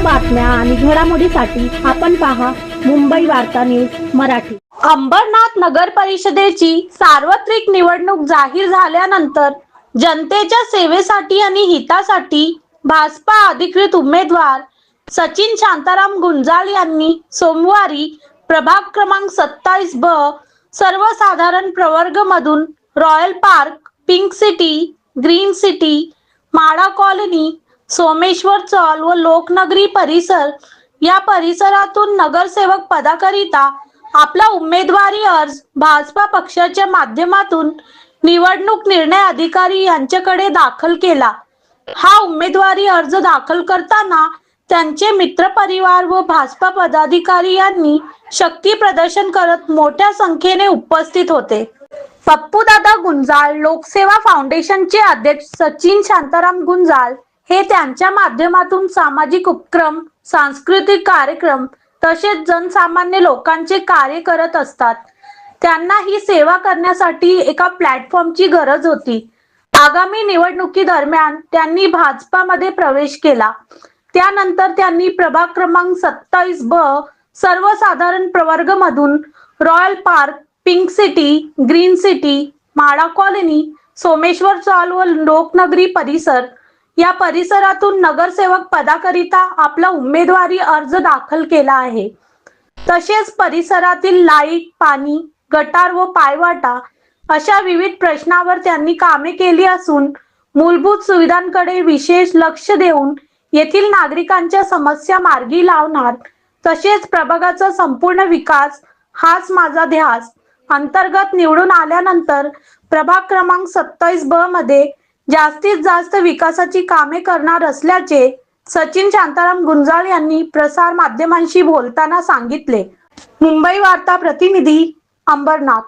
बातम्या आणि घडामोडीसाठी आपण पहा मुंबई वार्ता न्यूज मराठी. अंबरनाथ नगर परिषदेची सार्वत्रिक निवडणूक जाहीर झाल्यानंतर जनतेच्या सेवेसाठी आणि हितासाठी भाजपा अधिकृत उमेदवार सचिन शांताराम गुंजाळ यांनी सोमवारी प्रभाग क्रमांक सत्तावीस ब सर्वसाधारण प्रवर्ग मधून Royal Park Pink City Green City MHADA colony Someshwar chawl व लोकनगरी परिसर या परिसरातून नगरसेवक पदाकरिता आपला उमेदवारी अर्ज भाजपा पक्षाच्या माध्यमातून निवडणूक निर्णय अधिकारी यांच्याकडे दाखल केला. हा उमेदवारी अर्ज दाखल करताना त्यांचे मित्रपरिवार व भाजपा पदाधिकारी यांनी शक्ती प्रदर्शन करत मोठ्या संख्येने उपस्थित होते. पप्पूदादा गुंजाळ लोकसेवा फाउंडेशनचे अध्यक्ष सचिन शांताराम गुंजाळ हे त्यांच्या माध्यमातून सामाजिक उपक्रम सांस्कृतिक कार्यक्रम तसेच जनसामान्य लोकांचे कार्य करत असतात. त्यांना ही सेवा करण्यासाठी एका प्लॅटफॉर्मची गरज होती. आगामी निवडणुकी दरम्यान त्यांनी भाजपामध्ये प्रवेश केला. त्यानंतर त्यांनी प्रभाग क्रमांक सत्तावीस ब सर्वसाधारण प्रवर्ग मधून Royal Park Pink City Green City MHADA colony Someshwar chawl व लोकनगरी परिसर या परिसरातून नगरसेवक पदाकरिता आपला उमेदवारी अर्ज दाखल केला आहे. तसेच परिसरातील लाइट पाणी गटार व पायवाटा अशा विविध प्रश्नावर त्यांनी कामे केली असून मूलभूत सुविधांकडे विशेष लक्ष देऊन येथील नागरिकांच्या समस्या मार्गी लावणार तसेच प्रभागाचा संपूर्ण विकास हाच माझा ध्यास. अंतर्गत निवडून आल्यानंतर प्रभाग क्रमांक सत्तावीस ब मध्ये जास्तीत जास्त विकासाची कामे करणार असल्याचे सचिन शांताराम गुंजाळ यांनी प्रसार माध्यमांशी बोलताना सांगितले. मुंबई वार्ता प्रतिनिधी अंबरनाथ.